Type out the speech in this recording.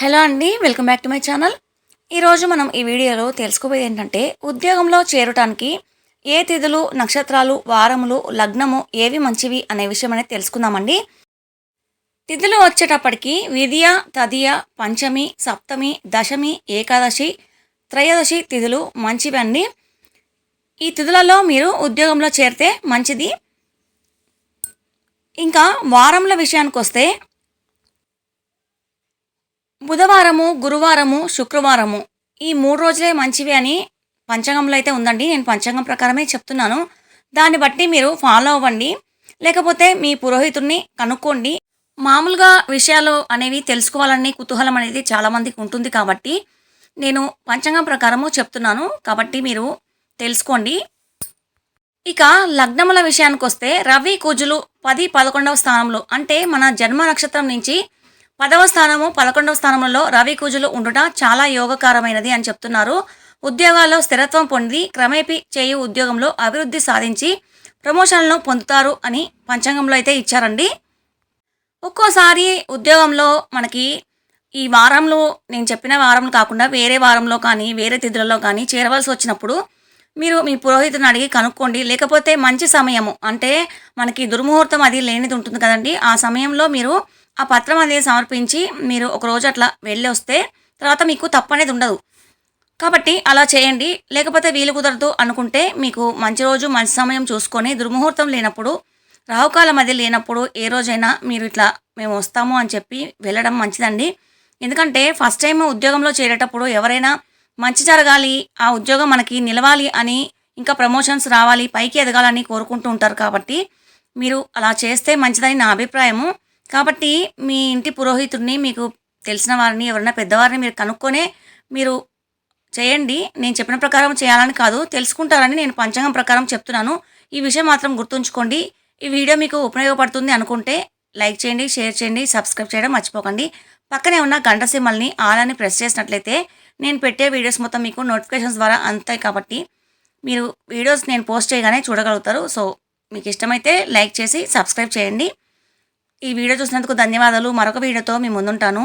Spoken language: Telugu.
హలో అండి welcome back to my channel. ఈరోజు మనం ఈ వీడియోలో తెలుసుకోబోయేది ఏంటంటే ఉద్యోగంలో చేరటానికి ఏ తిథులు నక్షత్రాలు వారములు లగ్నము ఏవి మంచివి అనే విషయం అనేది తెలుసుకుందామండి. తిథులు వచ్చేటప్పటికి విధియ తదియ పంచమి సప్తమి దశమి ఏకాదశి త్రయోదశి తిథులు మంచివి అండి. ఈ తిథులలో మీరు ఉద్యోగంలో చేరితే మంచిది. ఇంకా వారముల విషయానికి వస్తే బుధవారము గురువారము శుక్రవారము. ఈ మూడు రోజులే మంచివి అని పంచాంగంలో అయితే ఉందండి. నేను పంచాంగం ప్రకారమే చెప్తున్నాను. దాన్ని బట్టి మీరు ఫాలో అవ్వండి. లేకపోతే మీ పురోహితుడిని కనుక్కోండి. మామూలుగా విషయాలు అనేవి తెలుసుకోవాలని కుతూహలం అనేది చాలామందికి ఉంటుంది కాబట్టి నేను పంచాంగం ప్రకారము చెప్తున్నాను. కాబట్టి మీరు తెలుసుకోండి. ఇక లగ్నముల విషయానికి వస్తే రవి కుజులు పది పదకొండవ స్థానంలో. అంటే మన జన్మ నక్షత్రం నుంచి పదవ స్థానము పదకొండవ స్థానంలో రవి కూజులు ఉండుట చాలా యోగకరమైనది అని చెప్తున్నారు. ఉద్యోగాల్లో స్థిరత్వం పొంది క్రమేపీ చేయు ఉద్యోగంలో అభివృద్ధి సాధించి ప్రమోషన్లను పొందుతారు అని పంచాంగంలో అయితే ఇచ్చారండి. ఒక్కోసారి ఉద్యోగంలో మనకి ఈ వారంలో నేను చెప్పిన వారం కాకుండా వేరే వారంలో కానీ వేరే తిథులలో కానీ చేరవలసి వచ్చినప్పుడు మీరు మీ పురోహితుని అడిగి కనుక్కోండి. లేకపోతే మంచి సమయము అంటే మనకి దుర్ముహూర్తం అది లేనిది ఉంటుంది కదండి. ఆ సమయంలో మీరు ఆ పత్రం అనేది సమర్పించి మీరు ఒక రోజు అట్లా వెళ్ళి వస్తే తర్వాత మీకు తప్పు అనేది ఉండదు. కాబట్టి అలా చేయండి. లేకపోతే వీలు కుదరదు అనుకుంటే మీకు మంచి రోజు మంచి సమయం చూసుకొని దుర్ముహూర్తం లేనప్పుడు రాహుకాలం అది లేనప్పుడు ఏ రోజైనా మీరు ఇట్లా మేము వస్తాము అని చెప్పి వెళ్ళడం మంచిదండి. ఎందుకంటే ఫస్ట్ టైం ఉద్యోగంలో చేరేటప్పుడు ఎవరైనా మంచి జరగాలి ఆ ఉద్యోగం మనకి నిలవాలి అని ఇంకా ప్రమోషన్స్ రావాలి పైకి ఎదగాలని కోరుకుంటూ ఉంటారు కాబట్టి మీరు అలా చేస్తే మంచిదని నా అభిప్రాయము. కాబట్టి మీ ఇంటి పురోహితుడిని మీకు తెలిసిన వారిని ఎవరైనా పెద్దవారిని మీరు కనుక్కొనే మీరు చేయండి. నేను చెప్పిన ప్రకారం చేయాలని కాదు తెలుసుకుంటారని నేను పంచాంగం ప్రకారం చెప్తున్నాను. ఈ విషయం మాత్రం గుర్తుంచుకోండి. ఈ వీడియో మీకు ఉపయోగపడుతుంది అనుకుంటే లైక్ చేయండి షేర్ చేయండి సబ్స్క్రైబ్ చేయడం మర్చిపోకండి. పక్కనే ఉన్న గంట సిమ్మల్ని ఆల్ అని ప్రెస్ చేసినట్లయితే నేను పెట్టే వీడియోస్ మొత్తం మీకు నోటిఫికేషన్స్ ద్వారా అందుతాయి కాబట్టి మీరు వీడియోస్ నేను పోస్ట్ చేయగానే చూడగలుగుతారు. సో మీకు ఇష్టమైతే లైక్ చేసి సబ్స్క్రైబ్ చేయండి. ఈ వీడియో చూసినందుకు ధన్యవాదాలు. మరొక వీడియోతో మీ ముందుంటాను.